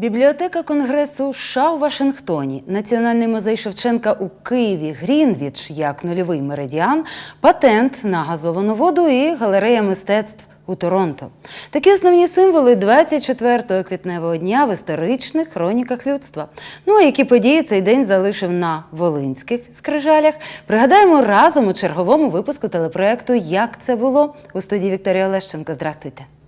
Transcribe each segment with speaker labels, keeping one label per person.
Speaker 1: Бібліотека Конгресу США у Вашингтоні, Національний музей Шевченка у Києві, Грінвіч як нульовий меридіан, патент на газовану воду і галерея мистецтв у Торонто. Такі основні символи 24 квітневого дня в історичних хроніках людства. Ну а які події цей день залишив на Волинських скрижалях? Пригадаємо разом у черговому випуску телепроекту Як це було у студії Вікторія Олещенко. Здрастуйте.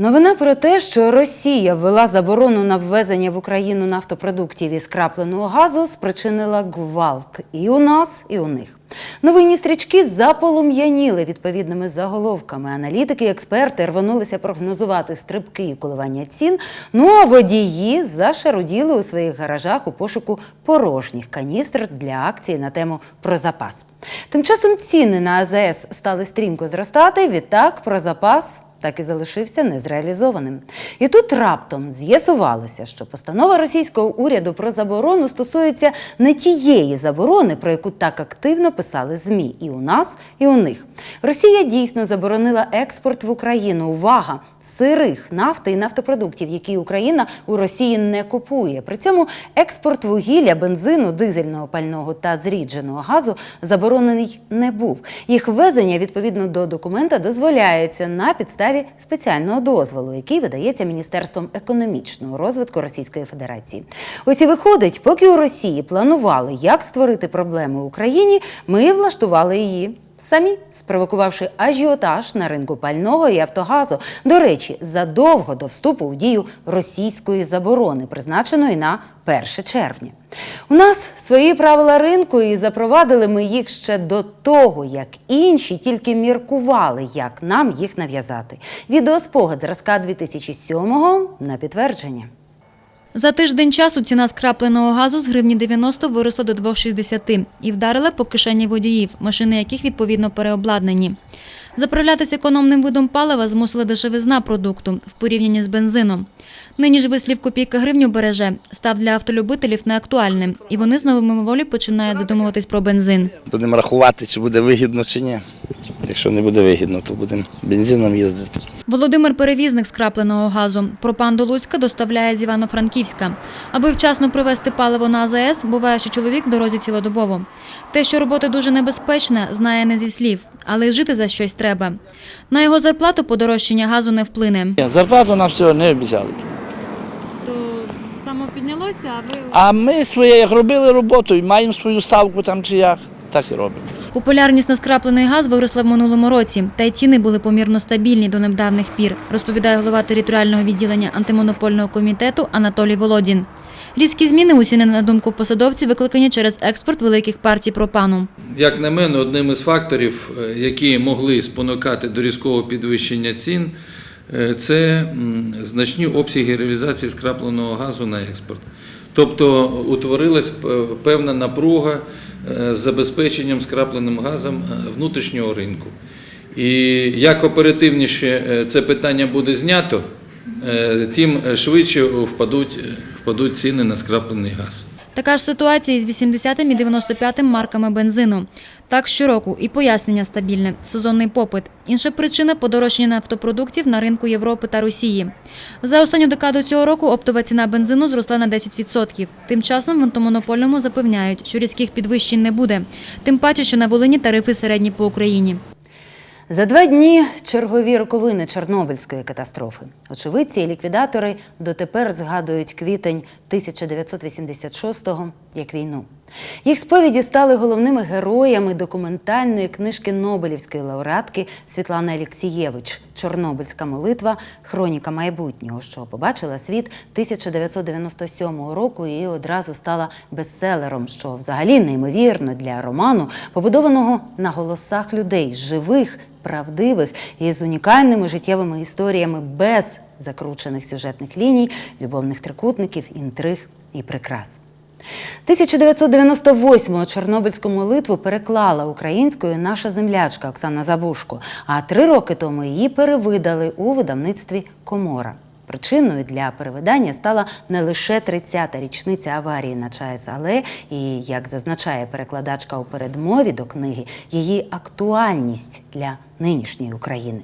Speaker 1: Новина про те, що Росія ввела заборону на ввезення в Україну нафтопродуктів із крапленого газу, спричинила гвалт і у нас, і у них. Новинні стрічки заполум'яніли відповідними заголовками. Аналітики і експерти рванулися прогнозувати стрибки і коливання цін. Ну а водії зашаруділи у своїх гаражах у пошуку порожніх каністр для акції на тему про запас. Тим часом ціни на АЗС стали стрімко зростати. Відтак про запас так і залишився незреалізованим. І тут раптом з'ясувалося, що постанова російського уряду про заборону стосується не тієї заборони, про яку так активно писали ЗМІ і у нас, і у них. Росія дійсно заборонила експорт в Україну. Увага! Сирих нафти і нафтопродуктів, які Україна у Росії не купує. При цьому експорт вугілля, бензину, дизельного пального та зрідженого газу заборонений не був. Їх ввезення відповідно до документа дозволяється на підставі спеціального дозволу, який видається Міністерством економічного розвитку Російської Федерації. Ось і виходить, поки у Росії планували, як створити проблеми Україні, ми влаштували її. Самі спровокувавши ажіотаж на ринку пального і автогазу, до речі, задовго до вступу в дію російської заборони, призначеної на 1 червня. У нас свої правила ринку, і запровадили ми їх ще до того, як інші тільки міркували, як нам їх нав'язати. Відеоспогад зразка 2007-го на підтвердження.
Speaker 2: За тиждень часу ціна скрапленого газу з гривні 90 виросла до 2,60 і вдарила по кишені водіїв, машини яких відповідно переобладнані. Заправлятися економним видом палива змусила дешевизна продукту в порівнянні з бензином. Нині ж вислів копійка гривню береже став для автолюбителів неактуальним, і вони знову мимоволі починають задумуватись про бензин.
Speaker 3: Будемо рахувати, чи буде вигідно, чи ні. Якщо не буде вигідно, то будемо бензином їздити.
Speaker 2: Володимир перевізник скрапленого газу. Пропан до Луцька доставляє з Івано-Франківська. Аби вчасно привезти паливо на АЗС, буває, що чоловік в дорозі цілодобово. Те, що робота дуже небезпечна, знає не зі слів, але й жити за щось треба. На його зарплату подорожчання газу не вплине.
Speaker 3: Зарплату нам всього не обіцяли.
Speaker 2: Само піднялося, а ви
Speaker 3: А ми своє, як робили роботу і маємо свою ставку там чи як, так і робимо.
Speaker 2: Популярність на скраплений газ виросла в минулому році, та й ціни були помірно стабільні до недавніх пір, розповідає голова територіального відділення антимонопольного комітету Анатолій Володін. Різкі зміни у ціни, на думку посадовців, викликані через експорт великих партій пропану.
Speaker 4: Як на мене, одним із факторів, е, які могли спонукати до різкого підвищення цін, це значні обсяги реалізації скрапленого газу на експорт. Тобто утворилась певна напруга е, з забезпеченням скрапленим газом е, внутрішнього ринку. І як оперативніше е, це питання буде знято, е, тим швидше впадуть, впадуть ціни на скраплений газ.
Speaker 2: Така ж ситуація із 80-м і 95-м марками бензину. Так щороку і пояснення стабільне – сезонний попит. Інша причина – подорожчання нафтопродуктів на ринку Європи та Росії. За останню декаду цього року оптова ціна бензину зросла на 10%. Тим часом в антимонопольному запевняють, що різких підвищень не буде. Тим паче, що на Волині тарифи середні по Україні.
Speaker 1: За два дні чергові роковини Чорнобильської катастрофи. Очевидці і ліквідатори дотепер згадують квітень 1986-го як війну. Їх сповіді стали головними героями документальної книжки Нобелівської лауреатки Світлани Алєксієвич Чорнобильська молитва Хроніка майбутнього, що побачила світ 1997 року і одразу стала бестселером, що взагалі неймовірно для роману, побудованого на голосах людей, живих, правдивих і з унікальними життєвими історіями без закручених сюжетних ліній, любовних трикутників, інтриг і прикрас. 1998-го Чорнобильську молитву переклала українською наша землячка Оксана Забушко, а три роки тому її перевидали у видавництві Комора. Причиною для перевидання стала не лише 30-та річниця аварії на ЧАЕС, але і, як зазначає перекладачка у передмові до книги, її актуальність для нинішньої України.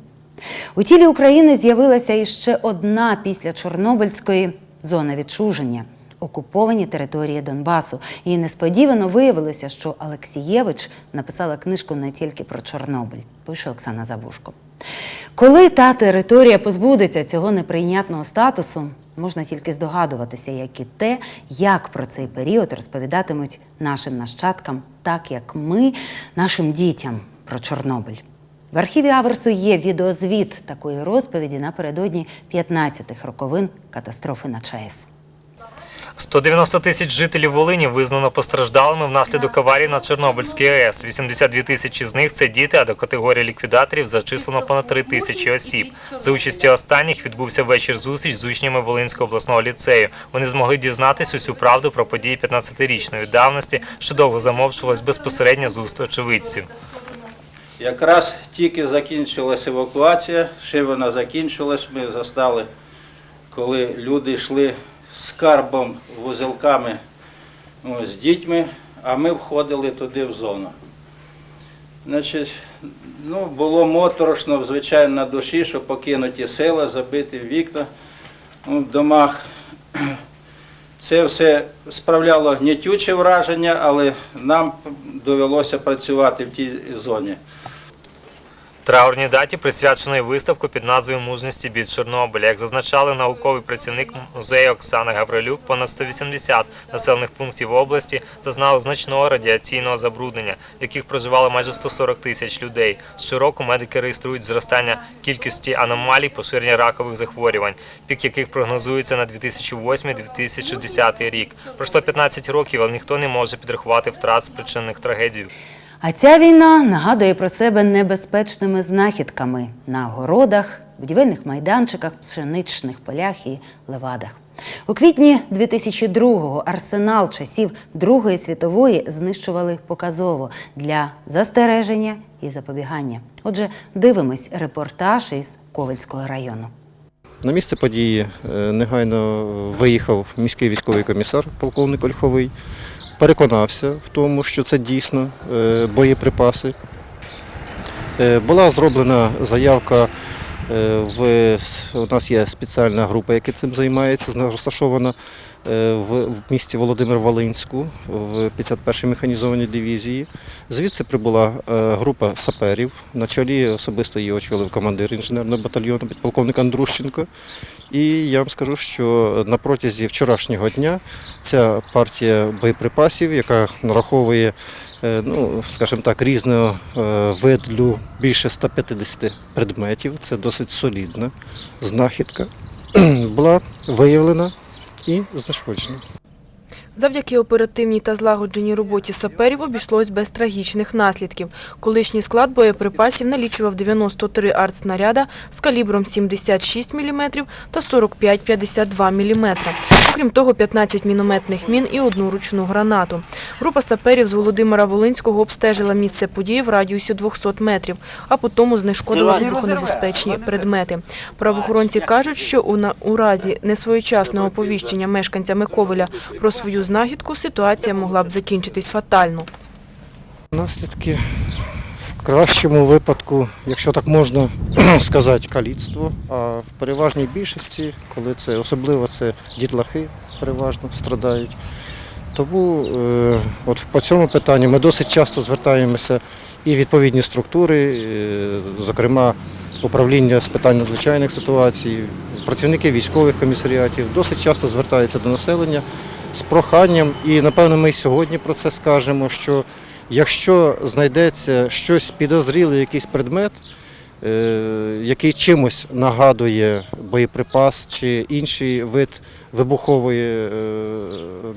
Speaker 1: У тілі України з'явилася іще одна після Чорнобильської зона відчуження окуповані території Донбасу. І несподівано виявилося, що Алексієвич написала книжку не тільки про Чорнобиль, пише Оксана Забушко. Коли та територія позбудеться цього неприйнятного статусу, можна тільки здогадуватися, як і те, як про цей період розповідатимуть нашим нащадкам, так як ми нашим дітям про Чорнобиль. В архіві Аверсу є відеозвіт такої розповіді напередодні 15-х роковин катастрофи на ЧАЕС.
Speaker 5: 190 тисяч жителів Волині визнано постраждалими внаслідок аварії на Чорнобильській АЕС. 82 тисячі з них це діти, а до категорії ліквідаторів зачислено понад 3 тисячі осіб. За участі останніх відбувся вечір зустріч з учнями Волинського обласного ліцею. Вони змогли дізнатись усю правду про події 15-річної давності, що довго замовчувалась безпосередньо з уст очевидців.
Speaker 6: Якраз тільки закінчилася евакуація, ще вона закінчилась, ми застали, коли люди йшли з карбом, вузелками з дітьми, а ми входили туди в зону. Значить, ну, було моторошно, звичайно, на душі, що покинуті села, забиті вікна ну, в домах. Це все справляло гнітюче враження, але нам довелося працювати в тій зоні.
Speaker 5: Траурній даті присвячено і виставку під назвою Мужності від Чорнобиля. Як зазначали науковий працівник музею Оксана Гаврилюк, понад 180 населених пунктів області зазнали значного радіаційного забруднення, в яких проживало майже 140 тисяч людей. Щороку медики реєструють зростання кількості аномалій поширення ракових захворювань, пік яких прогнозується на 2008-2010 рік. Пройшло 15 років, але ніхто не може підрахувати втрат спричинених трагедією.
Speaker 1: А ця війна нагадує про себе небезпечними знахідками на городах, будівельних майданчиках, пшеничних полях і левадах. У квітні 2002-го арсенал часів Другої світової знищували показово для застереження і запобігання. Отже, дивимось репортаж із Ковельського району.
Speaker 7: На місце події е, негайно виїхав міський військовий комісар, полковник Ольховий, переконався в тому, що це дійсно е, боєприпаси. Е, Була зроблена заявка. е, В, у нас є спеціальна група, яка цим займається, розташована в, в місті Володимир Волинську в 51-й механізованій дивізії. Звідси прибула е, група саперів. На чолі особисто її очолив командир інженерного батальйону підполковник Андрущенко. І я вам скажу, що на протязі вчорашнього дня ця партія боєприпасів, яка нараховує е, ну, скажімо так, різного е, виду більше 150 предметів, це досить солідна знахідка, була виявлена і знешкоджена.
Speaker 8: Завдяки оперативній та злагодженій роботі саперів обійшлось без трагічних наслідків. Колишній склад боєприпасів налічував 93 артснаряда з калібром 76 мм та 45-52 мм. Окрім того, 15 мінометних мін і одну ручну гранату. Група саперів з Володимира Волинського обстежила місце події в радіусі 200 метрів, а потім знешкодила вибухонебезпечні предмети. Правоохоронці кажуть, що у, разі несвоєчасного оповіщення мешканцями Ковеля про свою знахідку ситуація могла б закінчитись фатально.
Speaker 7: Наслідки в кращому випадку, якщо так можна сказати, каліцтво, а в переважній більшості, коли це особливо це дітлахи переважно страдають. Тому е, от по цьому питанню ми досить часто звертаємося і відповідні структури, е, зокрема управління з питань надзвичайних ситуацій, працівники військових комісаріатів досить часто звертаються до населення з проханням, і напевно ми сьогодні про це скажемо, що якщо знайдеться щось підозріле, якийсь предмет, е, який чимось нагадує боєприпас чи інший вид вибухової е,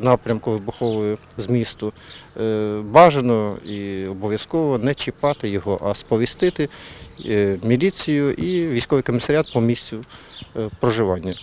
Speaker 7: напрямку вибухової змісту, е, бажано і обов'язково не чіпати його, а сповістити міліцію і військовий комісаріат по місцю проживання.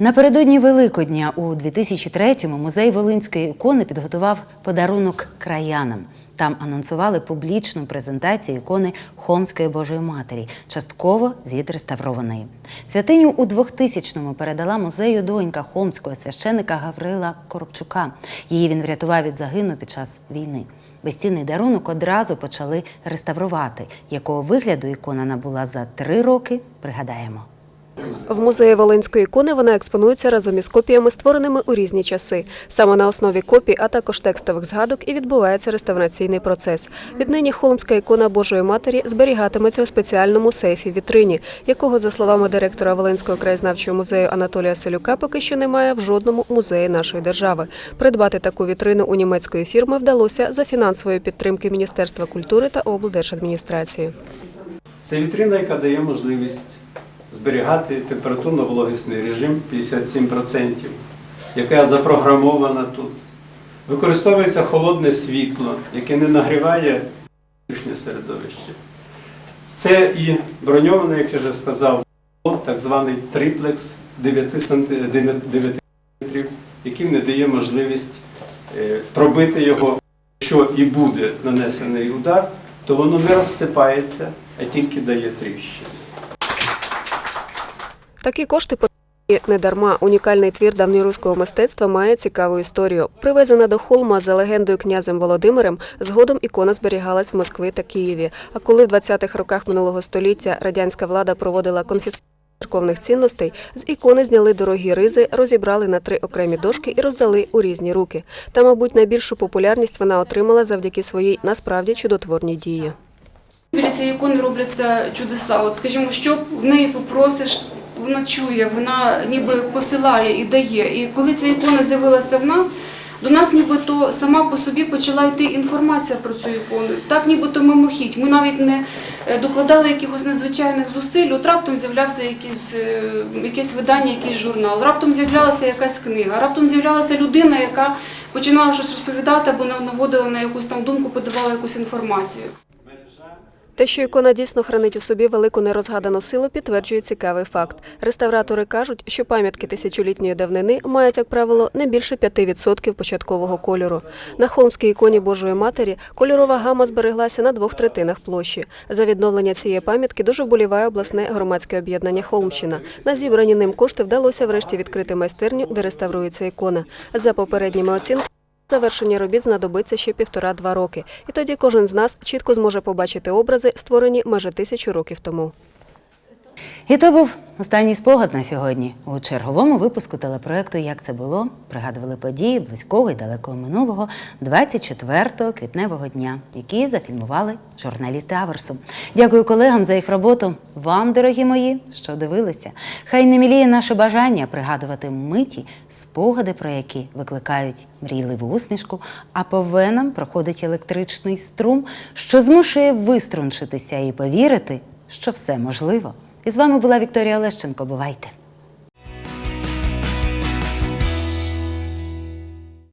Speaker 1: Напередодні Великодня у 2003-му музей Волинської ікони підготував подарунок краянам. Там анонсували публічну презентацію ікони Хомської Божої Матері, частково відреставрованої. Святиню у 2000-му передала музею донька хомського священика Гаврила Коробчука. Її він врятував від загину під час війни. Безцінний дарунок одразу почали реставрувати. Якого вигляду ікона набула за три роки, пригадаємо.
Speaker 9: В музеї Волинської ікони вона експонується разом із копіями, створеними у різні часи. Саме на основі копій, а також текстових згадок і відбувається реставраційний процес. Віднині холмська ікона Божої Матері зберігатиметься у спеціальному сейфі вітрині, якого, за словами директора Волинського краєзнавчого музею Анатолія Селюка, поки що немає в жодному музеї нашої держави. Придбати таку вітрину у німецької фірми вдалося за фінансової підтримки Міністерства культури та облдержадміністрації.
Speaker 10: Це вітрина, яка дає можливість зберігати температурно-вологісний режим 57%, яка запрограмована тут. Використовується холодне світло, яке не нагріває внутрішнє середовище. Це і броньоване, як я вже сказав, так званий триплекс 9 см, який не дає можливість е, пробити його, що і буде нанесений удар, то воно не розсипається, а тільки дає тріщини.
Speaker 9: Такі кошти потрібні не дарма. Унікальний твір давньоруського мистецтва має цікаву історію. Привезена до холма за легендою князем Володимирем, згодом ікона зберігалась в Москві та Києві. А коли в 20-х роках минулого століття радянська влада проводила конфіскацію церковних цінностей, з ікони зняли дорогі ризи, розібрали на три окремі дошки і роздали у різні руки. Та, мабуть, найбільшу популярність вона отримала завдяки своїй насправді чудотворній дії.
Speaker 11: Біля цієї ікони робляться чудеса. От, скажімо, що в неї попросиш, вона чує, вона ніби посилає і дає. І коли ця ікона з'явилася в нас, до нас нібито сама по собі почала йти інформація про цю ікону. Так нібито мимохідь. Ми навіть не е, докладали якихось надзвичайних зусиль. От раптом з'являвся якийсь, е, якесь видання, якийсь журнал, раптом з'являлася якась книга, раптом з'являлася людина, яка починала щось розповідати або наводила на якусь там думку, подавала якусь інформацію.
Speaker 9: Те, що ікона дійсно хранить у собі велику нерозгадану силу, підтверджує цікавий факт. Реставратори кажуть, що пам'ятки тисячолітньої давнини мають, як правило, не більше 5% початкового кольору. На холмській іконі Божої Матері кольорова гама збереглася на двох третинах площі. За відновлення цієї пам'ятки дуже вболіває обласне громадське об'єднання Холмщина. На зібрані ним кошти вдалося врешті відкрити майстерню, де реставрується ікона. За попередніми оцінками, Завершення робіт знадобиться ще півтора-два роки, і тоді кожен з нас чітко зможе побачити образи, створені майже тисячу років тому.
Speaker 1: І то був останній спогад на сьогодні. У черговому випуску телепроекту Як це було пригадували події близького і далекого минулого 24 квітневого дня, які зафільмували журналісти Аверсу. Дякую колегам за їх роботу. Вам, дорогі мої, що дивилися. Хай не міліє наше бажання пригадувати миті, спогади, про які викликають мрійливу усмішку, а по венам проходить електричний струм, що змушує виструнчитися і повірити, що все можливо. І з вами була Вікторія Олещенко. Бувайте!